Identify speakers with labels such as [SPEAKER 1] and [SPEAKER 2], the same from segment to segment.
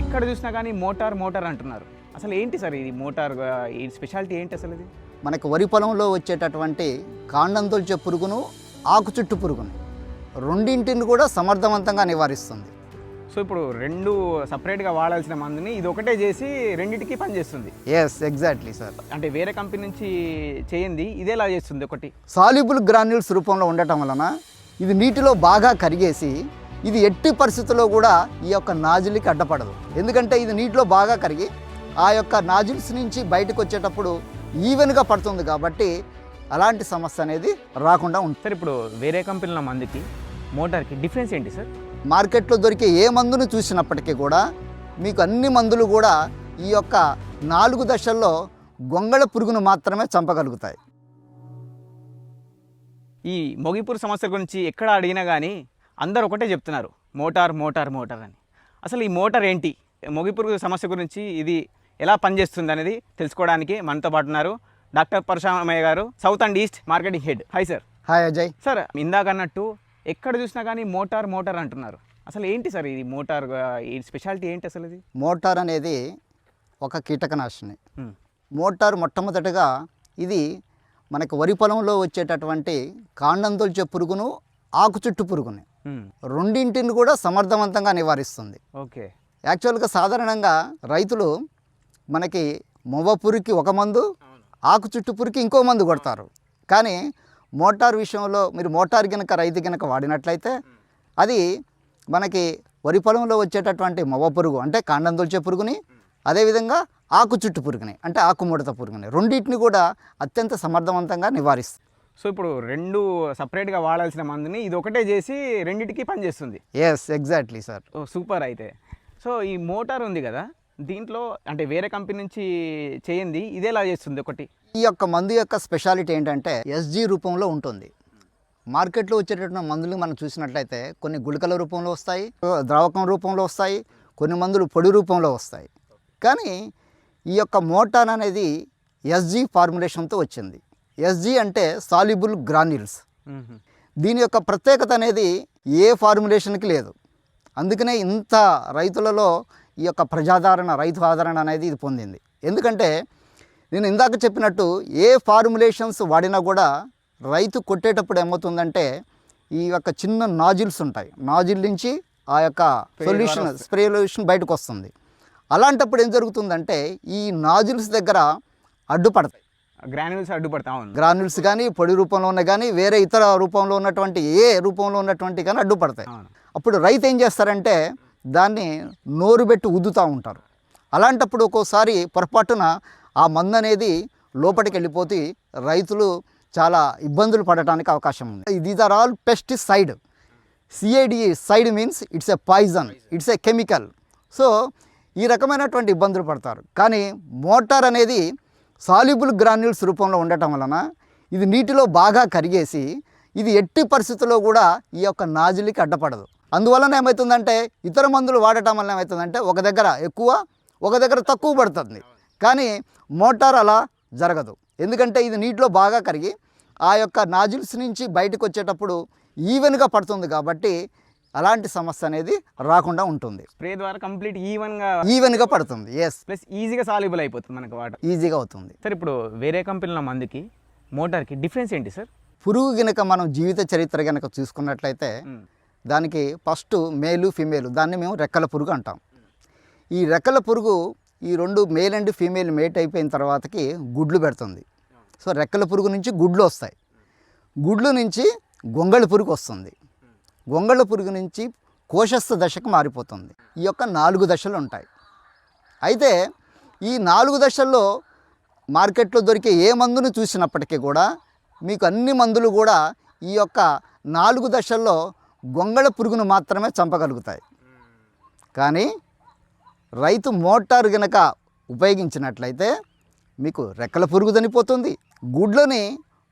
[SPEAKER 1] ఎక్కడ చూసినా కానీ మోటార్ మోటార్ అంటున్నారు. అసలు ఏంటి సార్ ఇది మోటార్ ఈ స్పెషాలిటీ ఏంటి అసలు ఇది?
[SPEAKER 2] మనకు వరి పొలంలో వచ్చేటటువంటి కాండం తొలిచే పురుగును ఆకు చుట్టు పురుగును రెండింటిని కూడా సమర్థవంతంగా నివారిస్తుంది.
[SPEAKER 1] సో ఇప్పుడు రెండు సపరేట్గా వాడాల్సిన మందుని ఇది ఒకటే చేసి రెండింటికి పనిచేస్తుంది.
[SPEAKER 2] ఎస్ ఎగ్జాక్ట్లీ సార్
[SPEAKER 1] అంటే వేరే కంపెనీ నుంచి చేయింది ఇదేలా చేస్తుంది ఒకటి.
[SPEAKER 2] సాల్యుబుల్ గ్రాన్యూల్స్ రూపంలో ఉండటం వలన ఇది నీటిలో బాగా కరిగేసి ఇది ఎట్టి పరిస్థితుల్లో కూడా ఈ యొక్క నాజిల్కి అడ్డపడదు. ఎందుకంటే ఇది నీటిలో బాగా కరిగి ఆ యొక్క నాజిల్స్ నుంచి బయటకు వచ్చేటప్పుడు ఈవెన్గా పడుతుంది కాబట్టి అలాంటి సమస్య అనేది రాకుండా ఉంటుంది.
[SPEAKER 1] సార్ ఇప్పుడు వేరే కంపెనీల మందుకి మోటార్కి డిఫరెన్స్ ఏంటి సార్?
[SPEAKER 2] మార్కెట్లో దొరికే ఏ మందును చూసినప్పటికీ కూడా మీకు అన్ని మందులు కూడా ఈ యొక్క నాలుగు దశల్లో గొంగళ పురుగును మాత్రమే చంపగలుగుతాయి.
[SPEAKER 1] ఈ మొగిపూర్ సమస్య గురించి ఎక్కడ అడిగినా కానీ అందరు ఒకటే చెప్తున్నారు మోటార్ మోటార్ మోటార్ అని. అసలు ఈ మోటార్ ఏంటి? మొగిపూర్ సమస్య గురించి ఇది ఎలా పనిచేస్తుంది అనేది తెలుసుకోవడానికి మనతో పాటు ఉన్నారు doctor Parasuramaiah garu south and east marketing head. Hi sir
[SPEAKER 2] hi Ajay
[SPEAKER 1] sir ఇందాక అన్నట్టు ఎక్కడ చూసినా కానీ మోటార్ మోటార్ అంటున్నారు. అసలు ఏంటి సార్ ఇది? మోటార్ ఈ స్పెషాలిటీ ఏంటి అసలు ఇది?
[SPEAKER 2] మోటార్ అనేది ఒక కీటకనాశిని.
[SPEAKER 1] ఉమ్,
[SPEAKER 2] మోటార్ మొట్టమొదటిగా ఇది మనకు వరి పొలంలో వచ్చేటటువంటి కాండం తొలిచే పురుగును ఆకు చుట్టు పురుగుని. రెండింటిని కూడా సమర్థవంతంగా నివారిస్తుంది.
[SPEAKER 1] ఓకే.
[SPEAKER 2] యాక్చువల్గా సాధారణంగా రైతులు మనకి మొవ్వ పురుగుకి ఒక మందు ఆకు చుట్టు పురుగుకి ఇంకో మందు కొడతారు. కానీ మోటార్ విషయంలో మీరు మోటార్ గనక రైతు గనక వాడినట్లయితే అది మనకి వరి పొలంలో వచ్చేటటువంటి మొవ్వ పురుగు అంటే కాండం తొలిచే పురుగుని అదేవిధంగా ఆకు చుట్టు పురుగుని అంటే ఆకు ముడత పురుగుని రెండింటిని కూడా అత్యంత సమర్థవంతంగా నివారిస్తుంది.
[SPEAKER 1] సో ఇప్పుడు రెండు సపరేట్గా వాడాల్సిన మందుని ఇది ఒకటే చేసి రెండింటికి పనిచేస్తుంది.
[SPEAKER 2] Yes exactly sir
[SPEAKER 1] oh super అయితే. సో ఈ మోటార్ ఉంది కదా దీంట్లో అంటే వేరే కంపెనీ నుంచి చేయింది ఇదేలా చేస్తుంది ఒకటి?
[SPEAKER 2] ఈ యొక్క మందు యొక్క స్పెషాలిటీ ఏంటంటే ఎస్జీ రూపంలో ఉంటుంది. మార్కెట్లో వచ్చేటటువంటి మందులు మనం చూసినట్లయితే కొన్ని గుళికల రూపంలో వస్తాయి ద్రావకం రూపంలో వస్తాయి కొన్ని మందులు పొడి రూపంలో వస్తాయి. కానీ ఈ యొక్క మోటార్ అనేది ఎస్జీ ఫార్ములేషన్తో వచ్చింది. ఎస్జీ అంటే సాల్యుబుల్ గ్రాన్యూల్స్. దీని యొక్క ప్రత్యేకత అనేది ఏ ఫార్ములేషన్కి లేదు. అందుకనే ఇంత రైతులలో ఈ యొక్క ప్రజాదరణ రైతు ఆదరణ అనేది ఇది పొందింది. ఎందుకంటే నేను ఇందాక చెప్పినట్టు ఏ ఫార్ములేషన్స్ వాడినా కూడా రైతు కొట్టేటప్పుడు ఏమవుతుందంటే ఈ యొక్క చిన్న నాజిల్స్ ఉంటాయి. నాజిల్ నుంచి ఆ యొక్క సొల్యూషన్ స్ప్రే సొల్యూషన్ బయటకు వస్తుంది. అలాంటప్పుడు ఏం జరుగుతుందంటే ఈ నాజిల్స్ దగ్గర అడ్డుపడతాయి.
[SPEAKER 1] గ్రాన్యూల్స్ అడ్డుపడతా అవును
[SPEAKER 2] గ్రాన్యూల్స్ కానీ పొడి రూపంలో ఉన్న కానీ వేరే ఇతర రూపంలో ఉన్నటువంటి ఏ రూపంలో ఉన్నటువంటి కానీ అడ్డుపడతాయి. అప్పుడు రైతు ఏం చేస్తారంటే దాన్ని నోరు పెట్టి ఉద్దుతూ ఉంటారు. అలాంటప్పుడు ఒక్కోసారి పొరపాటున ఆ మందు అనేది లోపలికి వెళ్ళిపోతే రైతులు చాలా ఇబ్బందులు పడటానికి అవకాశం ఉంది. These are all pesticide CID side means it's a poison it's a chemical so ఈ రకమైనటువంటి ఇబ్బందులు పడతారు. కానీ మోటార్ అనేది సాల్యుబుల్ గ్రాన్యూల్స్ రూపంలో ఉండటం వలన ఇది నీటిలో బాగా కరిగేసి ఇది ఎట్టి పరిస్థితుల్లో కూడా ఈ యొక్క నాజులకి అడ్డపడదు. అందువలన ఏమవుతుందంటే ఇతర మందులు వాడటం వల్ల ఏమవుతుందంటే ఒక దగ్గర ఎక్కువ ఒక దగ్గర తక్కువ పడుతుంది. కానీ మోటార్ అలా జరగదు. ఎందుకంటే ఇది నీటిలో బాగా కరిగి ఆ యొక్క నాజిల్స్ నుంచి బయటకు వచ్చేటప్పుడు ఈవెన్గా పడుతుంది కాబట్టి అలాంటి సమస్య అనేది రాకుండా ఉంటుంది.
[SPEAKER 1] స్ప్రే ద్వారా కంప్లీట్ ఈవెన్గా
[SPEAKER 2] ఈవెన్గా పడుతుంది. ఎస్
[SPEAKER 1] ప్లస్ ఈజీగా సాల్యుబుల్ అయిపోతుంది మనకు వాటర్.
[SPEAKER 2] ఈజీగా అవుతుంది.
[SPEAKER 1] సార్ ఇప్పుడు వేరే కంపెనీల మందుకి మోటార్కి డిఫరెన్స్ ఏంటి సార్?
[SPEAKER 2] పురుగు గనక మనం జీవిత చరిత్ర గనక చూసుకున్నట్లయితే
[SPEAKER 1] మ్మ్.
[SPEAKER 2] దానికి ఫస్ట్ మేలు ఫీమేల్ దాన్ని మేము రెక్కల పురుగు అంటాం. ఈ రెక్కల పురుగు ఈ రెండు మేల్ అండ్ ఫీమేల్ మేట్ అయిపోయిన తర్వాతకి గుడ్లు పెడుతుంది. సో రెక్కల పురుగు నుంచి గుడ్లు వస్తాయి. గుడ్లు నుంచి గొంగళి పురుగు వస్తుంది. గొంగళ పురుగు నుంచి కోశస్థ దశకు మారిపోతుంది. ఈ యొక్క నాలుగు దశలు ఉంటాయి. అయితే ఈ నాలుగు దశల్లో మార్కెట్లో దొరికే ఏ మందును చూసినప్పటికీ కూడా మీకు అన్ని మందులు కూడా ఈ యొక్క నాలుగు దశల్లో గొంగళ పురుగును మాత్రమే చంపగలుగుతాయి. కానీ రైతు మోటార్ గనక ఉపయోగించినట్లయితే మీకు రెక్కల పురుగు చనిపోతుంది. గుడ్లని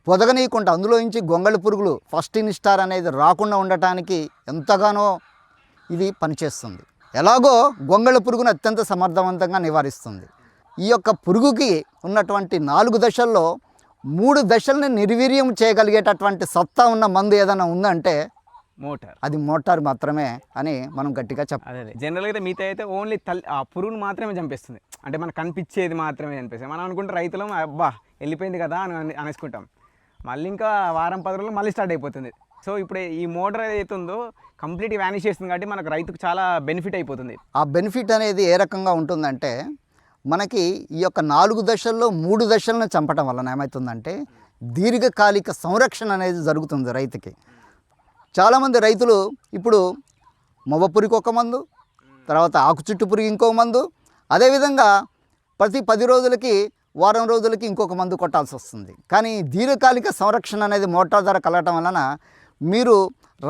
[SPEAKER 2] పొదగనీయకుండా అందులో నుంచి గొంగళి పురుగులు ఫస్ట్ ఇన్స్టార్ అనేది రాకుండా ఉండటానికి ఎంతగానో ఇది పనిచేస్తుంది. ఎలాగో గొంగళ పురుగును అత్యంత సమర్థవంతంగా నివారిస్తుంది. ఈ యొక్క పురుగుకి ఉన్నటువంటి నాలుగు దశల్లో మూడు దశల్ని నిర్వీర్యం చేయగలిగేటటువంటి సత్తా ఉన్న మందు ఏదైనా ఉందంటే
[SPEAKER 1] మోటార్.
[SPEAKER 2] అది మోటార్ మాత్రమే అని మనం గట్టిగా చెప్పాలి
[SPEAKER 1] జనరల్గా అయితే మిగతా అయితే ఓన్లీ తల్లి ఆ పురుగును మాత్రమే చంపేస్తుంది. అంటే మనకు కనిపించేది మాత్రమే చంపేస్తుంది. మనం అనుకుంటే రైతులం అబ్బా వెళ్ళిపోయింది కదా అనే- అనేసుకుంటాం. మళ్ళీ ఇంకా వారం పది రోజులు మళ్ళీ స్టార్ట్ అయిపోతుంది. సో ఇప్పుడు ఈ మోటార్ ఏదైతే ఉందో కంప్లీట్ వ్యానిష్ చేస్తుంది కాబట్టి మనకు రైతుకు చాలా బెనిఫిట్ అయిపోతుంది.
[SPEAKER 2] ఆ బెనిఫిట్ అనేది ఏ రకంగా ఉంటుందంటే మనకి ఈ యొక్క నాలుగు దశల్లో మూడు దశలను చంపటం వలన ఏమవుతుందంటే దీర్ఘకాలిక సంరక్షణ అనేది జరుగుతుంది రైతుకి. చాలామంది రైతులు ఇప్పుడు మొవ్వ పురికి ఒక మందు తర్వాత ఆకు చుట్టు పురుగు ఇంకో మందు. అదేవిధంగా ప్రతి పది రోజులకి వారం రోజులకి ఇంకొక మందు కొట్టాల్సి వస్తుంది. కానీ దీర్ఘకాలిక సంరక్షణ అనేది మోటార్ ధర కలగటం వలన మీరు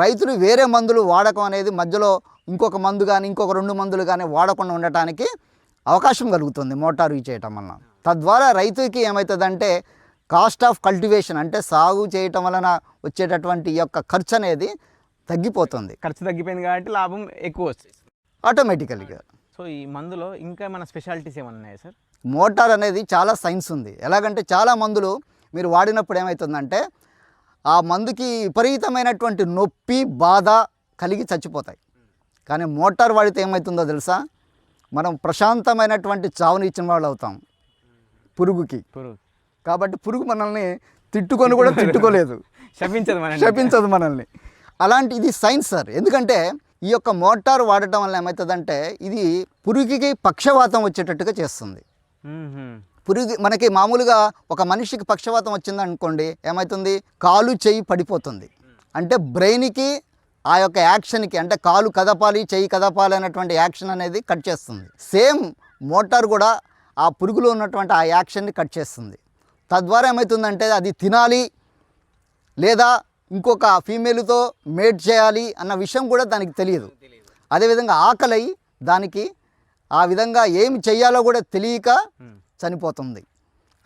[SPEAKER 2] రైతులు వేరే మందులు వాడకం అనేది మధ్యలో ఇంకొక మందు కానీ ఇంకొక రెండు మందులు కానీ వాడకుండా ఉండటానికి అవకాశం కలుగుతుంది మోటార్ యూజ్ చేయటం వలన. తద్వారా రైతుకి ఏమవుతుందంటే కాస్ట్ ఆఫ్ కల్టివేషన్ అంటే సాగు చేయటం వలన వచ్చేటటువంటి యొక్క ఖర్చు అనేది తగ్గిపోతుంది.
[SPEAKER 1] ఖర్చు తగ్గిపోయింది కాబట్టి లాభం ఎక్కువ వస్తుంది.
[SPEAKER 2] ఆటోమేటికల్గా.
[SPEAKER 1] సో ఈ మందులో ఇంకా మన స్పెషాలిటీస్ ఏమన్నా ఉన్నాయా సార్?
[SPEAKER 2] మోటార్ అనేది చాలా సైన్స్ ఉంది. ఎలాగంటే చాలా మందులు మీరు వాడినప్పుడు ఏమవుతుందంటే ఆ మందుకి విపరీతమైనటువంటి నొప్పి బాధ కలిగి చచ్చిపోతాయి. కానీ మోటార్ వాడితే ఏమవుతుందో తెలుసా? మనం ప్రశాంతమైనటువంటి చావుని ఇచ్చిన వాళ్ళు అవుతాం. పురుగుకి.
[SPEAKER 1] పురుగు.
[SPEAKER 2] కాబట్టి పురుగు మనల్ని తిట్టుకొని కూడా తిట్టుకోలేదు.
[SPEAKER 1] శపించదు
[SPEAKER 2] శపించదు మనల్ని. అలాంటి ఇది సైన్స్ సార్. ఎందుకంటే ఈ యొక్క మోటార్ వాడటం వల్ల ఏమవుతుందంటే ఇది పురుగుకి పక్షవాతం వచ్చేటట్టుగా చేస్తుంది. పురుగు మనకి మామూలుగా ఒక మనిషికి పక్షవాతం వచ్చింది అనుకోండి ఏమవుతుంది కాలు చెయ్యి పడిపోతుంది. అంటే బ్రెయిన్కి ఆ యొక్క యాక్షన్కి అంటే కాలు కదపాలి చెయ్యి కదపాలి అనేటువంటి యాక్షన్ అనేది కట్ చేస్తుంది. సేమ్ మోటార్ కూడా ఆ పురుగులో ఉన్నటువంటి ఆ యాక్షన్ని కట్ చేస్తుంది. తద్వారా ఏమవుతుందంటే అది తినాలి లేదా ఇంకొక ఫీమేల్తో మేట్ చేయాలి అన్న విషయం కూడా దానికి తెలియదు. అదేవిధంగా ఆకలి దానికి ఆ విధంగా ఏమి చెయ్యాలో కూడా తెలియక చనిపోతుంది.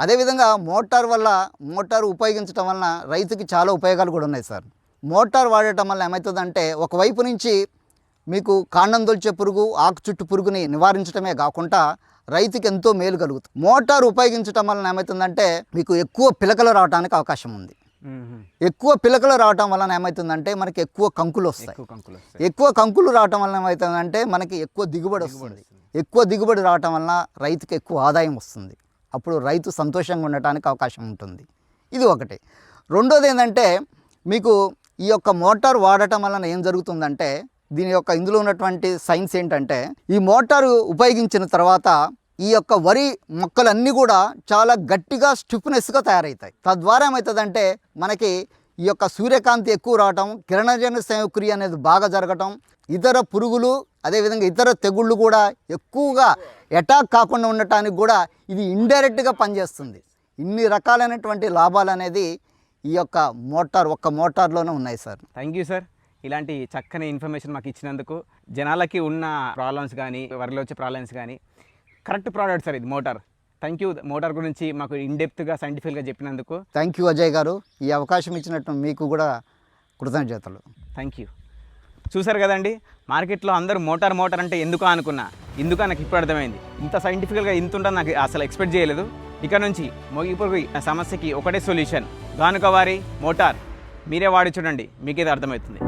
[SPEAKER 2] అదేవిధంగా మోటార్ వల్ల మోటార్ ఉపయోగించడం వలన రైతుకి చాలా ఉపయోగాలు కూడా ఉన్నాయి సార్. మోటార్ వాడటం వల్ల ఏమవుతుందంటే ఒకవైపు నుంచి మీకు కాండం దొల్చే పురుగు ఆకు చుట్టు పురుగుని నివారించడమే కాకుండా రైతుకి ఎంతో మేలు కలుగుతుంది. మోటార్ ఉపయోగించడం వలన ఏమవుతుందంటే మీకు ఎక్కువ పిలకలు రావడానికి అవకాశం ఉంది. ఎక్కువ పిలకలు రావటం వలన ఏమవుతుందంటే మనకి ఎక్కువ కంకులు వస్తాయి.
[SPEAKER 1] ఎక్కువ కంకులు వస్తాయి.
[SPEAKER 2] ఎక్కువ కంకులు రావటం వలన ఏమవుతుందంటే మనకి ఎక్కువ దిగుబడి వస్తుంది. ఎక్కువ దిగుబడి రావటం వలన రైతుకి ఎక్కువ ఆదాయం వస్తుంది. అప్పుడు రైతు సంతోషంగా ఉండటానికి అవకాశం ఉంటుంది. ఇది ఒకటి. రెండోది ఏంటంటే మీకు ఈ యొక్క మోటార్ వాడటం వలన ఏం జరుగుతుందంటే దీని యొక్క ఇందులో ఉన్నటువంటి సైన్స్ ఏంటంటే ఈ మోటారు ఉపయోగించిన తర్వాత ఈ యొక్క వరి మొక్కలన్నీ కూడా చాలా గట్టిగా స్టిఫ్నెస్గా తయారవుతాయి. తద్వారా ఏమవుతుందంటే మనకి ఈ యొక్క సూర్యకాంతి ఎక్కువ రావటం కిరణజన సంక్రియ అనేది బాగా జరగటం ఇతర పురుగులు అదేవిధంగా ఇతర తెగుళ్ళు కూడా ఎక్కువగా అటాక్ కాకుండా ఉండటానికి కూడా ఇది ఇండైరెక్ట్గా పనిచేస్తుంది. ఇన్ని రకాలైనటువంటి లాభాలు అనేది ఈ యొక్క మోటార్ ఒక్క మోటార్లోనే ఉన్నాయి సార్.
[SPEAKER 1] Thank you sir. ఇలాంటి చక్కని ఇన్ఫర్మేషన్ మాకు ఇచ్చినందుకు జనాలకి ఉన్న ప్రాబ్లమ్స్ కానీ వరిలో వచ్చే ప్రాబ్లమ్స్ కానీ కరెక్ట్ ప్రోడక్ట్ సార్ ఇది మోటార్. థ్యాంక్ యూ మోటార్ గురించి మాకు ఇన్డెప్త్గా సైంటిఫిక్గా చెప్పినందుకు.
[SPEAKER 2] థ్యాంక్ యూ అజయ్ గారు. ఈ అవకాశం ఇచ్చినట్టు మీకు కూడా కృతజ్ఞతలు.
[SPEAKER 1] థ్యాంక్ యూ చూసారు కదండి మార్కెట్లో అందరూ మోటార్ మోటార్ అంటే ఎందుకు అనుకున్నా? ఎందుకు నాకు ఇప్పుడు అర్థమైంది. ఇంత సైంటిఫికల్గా ఇంత ఉంటుందని నాకు అసలు ఎక్స్పెక్ట్ చేయలేదు. ఇక నుంచి మొగిపురుగు సమస్యకి ఒకటే సొల్యూషన్ గానుక వారి మోటార్. మీరే వాడి చూడండి మీకేది అర్థమవుతుంది.